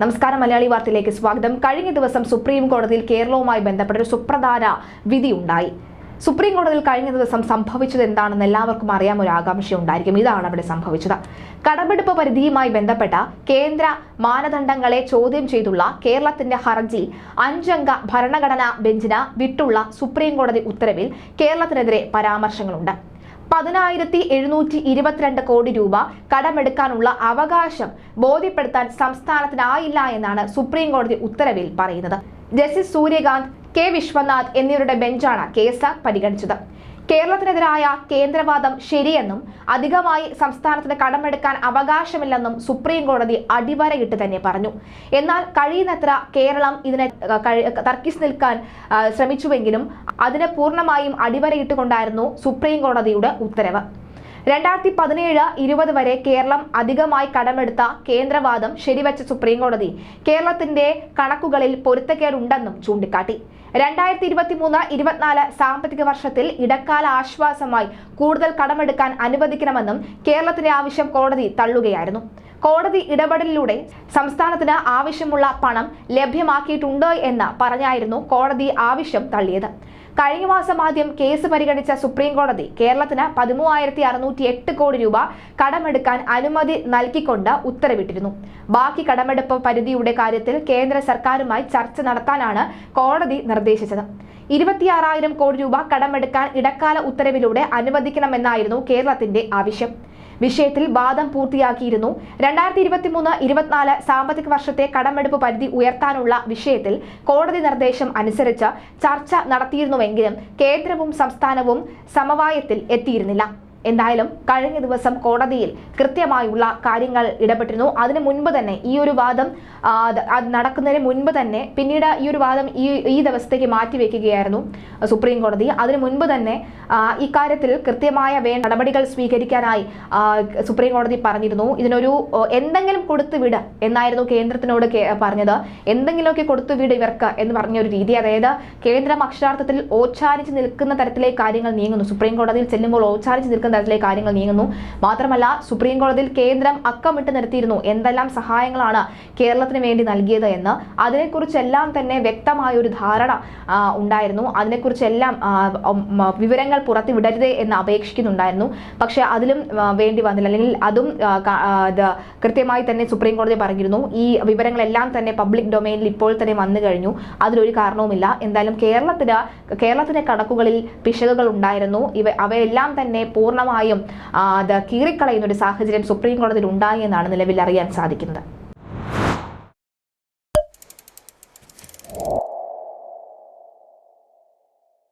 നമസ്കാരം മലയാളി വാർത്തയിലേക്ക് സ്വാഗതം. കഴിഞ്ഞ ദിവസം സുപ്രീം കോടതിയിൽ കേരളവുമായി ബന്ധപ്പെട്ട ഒരു സുപ്രധാന വിധി ഉണ്ടായി. സുപ്രീം കോടതിയിൽ കഴിഞ്ഞ ദിവസം സംഭവിച്ചത് എന്താണെന്ന് എല്ലാവർക്കും അറിയാൻ ഒരു ആകാംക്ഷ ഉണ്ടായിരിക്കും ഇതാണ് അവിടെ സംഭവിച്ചത്. കടമെടുപ്പ് പരിധിയുമായി ബന്ധപ്പെട്ട കേന്ദ്ര മാനദണ്ഡങ്ങളെ ചോദ്യം ചെയ്തുള്ള കേരളത്തിന്റെ ഹർജി അഞ്ചംഗ ഭരണഘടനാ ബെഞ്ചിന് വിട്ടുള്ള സുപ്രീം കോടതി ഉത്തരവിൽ കേരളത്തിനെതിരെ പരാമർശങ്ങളുണ്ട്. പതിനായിരത്തി എഴുന്നൂറ്റി ഇരുപത്തിരണ്ട് കോടി രൂപ കടമെടുക്കാനുള്ള അവകാശം ബോധ്യപ്പെടുത്താൻ സംസ്ഥാനത്തിനായില്ല എന്നാണ് സുപ്രീം കോടതി ഉത്തരവിൽ പറയുന്നത്. ജസ്റ്റിസ് സൂര്യകാന്ത് കെ വിശ്വനാഥ് എന്നിവരുടെ ബെഞ്ചാണ് കേസ് പരിഗണിച്ചത്. കേരളത്തിനെതിരായ കേന്ദ്രവാദം ശരിയെന്നും അധികമായി സംസ്ഥാനത്തിന് കടമെടുക്കാൻ അവകാശമില്ലെന്നും സുപ്രീം കോടതി അടിവരയിട്ട് തന്നെ പറഞ്ഞു. എന്നാൽ കഴിയുന്നത്ര കേരളം ഇതിനെ തർക്കിച്ച് നിൽക്കാൻ ശ്രമിച്ചുവെങ്കിലും അതിന് പൂർണമായും അടിവരയിട്ടുകൊണ്ടായിരുന്നു സുപ്രീം കോടതിയുടെ ഉത്തരവ്. രണ്ടായിരത്തി പതിനേഴ് ഇരുപത് വരെ കേരളം അധികമായി കടമെടുത്ത കേന്ദ്രവാദം ശരിവച്ച സുപ്രീംകോടതി കേരളത്തിന്റെ കണക്കുകളിൽ പൊരുത്തക്കേടുണ്ടെന്നും ചൂണ്ടിക്കാട്ടി. രണ്ടായിരത്തി ഇരുപത്തി മൂന്ന് ഇരുപത്തിനാല് സാമ്പത്തിക വർഷത്തിൽ ഇടക്കാല ആശ്വാസമായി കൂടുതൽ കടമെടുക്കാൻ അനുവദിക്കണമെന്നും കേരളത്തിന്റെ ആവശ്യം കോടതി തള്ളുകയായിരുന്നു. കോടതി ഇടപെടലിലൂടെ സംസ്ഥാനത്തിന് ആവശ്യമുള്ള പണം ലഭ്യമാക്കിയിട്ടുണ്ട് എന്ന് പറഞ്ഞായിരുന്നു കോടതി ആവശ്യം തള്ളിയത്. കഴിഞ്ഞ മാസം ആദ്യം കേസ് പരിഗണിച്ച സുപ്രീം കോടതി കേരളത്തിന് പതിമൂവായിരത്തി അറുന്നൂറ്റി എട്ട് കോടി രൂപ കടമെടുക്കാൻ അനുമതി നൽകിക്കൊണ്ട് ഉത്തരവിട്ടിരുന്നു. ബാക്കി കടമെടുപ്പ് പരിധിയുടെ കാര്യത്തിൽ കേന്ദ്ര സർക്കാരുമായി ചർച്ച നടത്താനാണ് കോടതി നിർദ്ദേശിച്ചത്. ഇരുപത്തിയാറായിരം കോടി രൂപ കടമെടുക്കാൻ ഇടക്കാല ഉത്തരവിലൂടെ അനുവദിക്കണമെന്നായിരുന്നു കേരളത്തിന്റെ ആവശ്യം. വിഷയത്തിൽ വാദം പൂർത്തിയാക്കിയിരുന്നു. രണ്ടായിരത്തി ഇരുപത്തി മൂന്ന് ഇരുപത്തിനാല് സാമ്പത്തിക വർഷത്തെ കടമെടുപ്പ് പരിധി ഉയർത്താനുള്ള വിഷയത്തിൽ കോടതി നിർദ്ദേശം അനുസരിച്ച് ചർച്ച നടത്തിയിരുന്നുവെങ്കിലും കേന്ദ്രവും സംസ്ഥാനവും സമവായത്തിൽ എത്തിയിരുന്നില്ല. എന്തായാലും കഴിഞ്ഞ ദിവസം കോടതിയിൽ കൃത്യമായുള്ള കാര്യങ്ങൾ ഇടപെട്ടിരുന്നു. അതിനു മുൻപ് തന്നെ ഈ ഒരു വാദം അത് നടക്കുന്നതിന് മുൻപ് തന്നെ പിന്നീട് ഈ ഒരു വാദം ഈ ഈ ദിവസത്തേക്ക് മാറ്റിവെക്കുകയായിരുന്നു സുപ്രീം കോടതി. അതിനു മുൻപ് തന്നെ ഇക്കാര്യത്തിൽ കൃത്യമായ വേ നടപടികൾ സ്വീകരിക്കാനായി സുപ്രീം കോടതി പറഞ്ഞിരുന്നു. ഇതിനൊരു എന്തെങ്കിലും കൊടുത്തു വിട് എന്നായിരുന്നു കേന്ദ്രത്തിനോട് പറഞ്ഞത്. എന്തെങ്കിലുമൊക്കെ കൊടുത്തു വിട് ഇവർക്ക് എന്ന് പറഞ്ഞ ഒരു രീതി. അതായത് കേന്ദ്രം അക്ഷരാർത്ഥത്തിൽ ഓച്ചാരിച്ച് നിൽക്കുന്ന തരത്തിലേക്ക് കാര്യങ്ങൾ നീങ്ങുന്നു. സുപ്രീം കോടതിയിൽ ചെല്ലുമ്പോൾ ഓച്ചാരിച്ച് നിൽക്കുന്ന തരത്തിലേക്ക് കാര്യങ്ങൾ നീങ്ങുന്നു. മാത്രമല്ല സുപ്രീം കോടതിയിൽ കേന്ദ്രം അക്കമിട്ട് നിർത്തിയിരുന്നു. എന്തെല്ലാം സഹായങ്ങളാണ് കേരളത്തിന് വേണ്ടി നൽകിയത് എന്ന്. അതിനെക്കുറിച്ചെല്ലാം തന്നെ വ്യക്തമായ ഒരു ധാരണ ഉണ്ടായിരുന്നു. അതിനെക്കുറിച്ചെല്ലാം വിവരങ്ങൾ പുറത്തുവിടരുത് എന്ന് അപേക്ഷിക്കുന്നുണ്ടായിരുന്നു. പക്ഷെ അതിലും വേണ്ടി വന്നില്ല. അല്ലെങ്കിൽ അതും കൃത്യമായി തന്നെ സുപ്രീം കോടതി പറഞ്ഞിരുന്നു. ഈ വിവരങ്ങളെല്ലാം തന്നെ പബ്ലിക് ഡൊമൈനിൽ ഇപ്പോൾ തന്നെ വന്നു കഴിഞ്ഞു. അതിലൊരു കാരണവുമില്ല. എന്തായാലും കേരളത്തിന് കേരളത്തിന്റെ കണക്കുകളിൽ പിശകുകൾ ഉണ്ടായിരുന്നു. ഇവ അവയെല്ലാം തന്നെ പൂർണമായും അത് കീറിക്കളയുന്ന ഒരു സാഹചര്യം സുപ്രീം കോടതിയിൽ ഉണ്ടായി എന്നാണ് നിലവിൽ അറിയാൻ സാധിക്കുന്നത്.